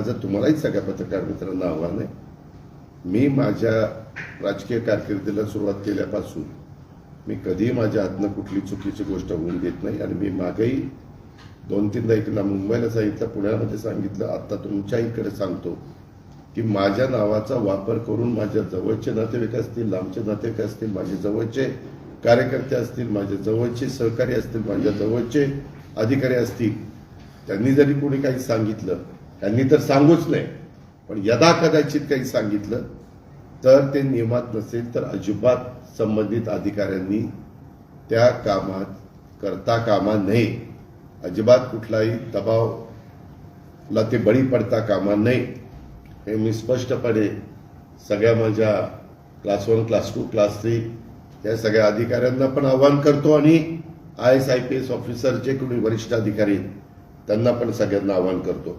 माझं तुम्हालाही सगळ्या पत्रकार मित्रांना आव्हान आहे. मी माझ्या राजकीय कारकिर्दीला सुरुवात केल्यापासून मी कधीही माझ्या हातनं कुठली चुकीची गोष्ट होऊन देत नाही आणि मी मागेही दोन तीनदा इकडला मुंबईला सांगितलं पुण्यामध्ये सांगितलं आत्ता तुमच्या इकडे सांगतो की माझ्या नावाचा वापर करून माझ्या जवळचे नातेवाईक असतील लांबचे नातेवाईक असतील माझे जवळचे कार्यकर्ते असतील माझ्या जवळचे सहकारी असतील माझ्या जवळचे अधिकारी असतील त्यांनी जरी कोणी काही सांगितलं त्यांनी तर सांगूच नाही पण यदा कदाचित काही सांगितलं तर ते नियमात नसेल तर अजिबात संबंधित अधिकाऱ्यांनी त्या कामात करता कामा नये. अजिबात कुठलाही दबावला ते बळी पडता कामा नये. हे मी स्पष्टपणे सगळ्या माझ्या class one class two class three या सगळ्या अधिकाऱ्यांना पण आवाहन करतो आणि I S I P S officer जे कोणी वरिष्ठ अधिकारी त्यांना पण सगळ्यांना आवाहन करतो.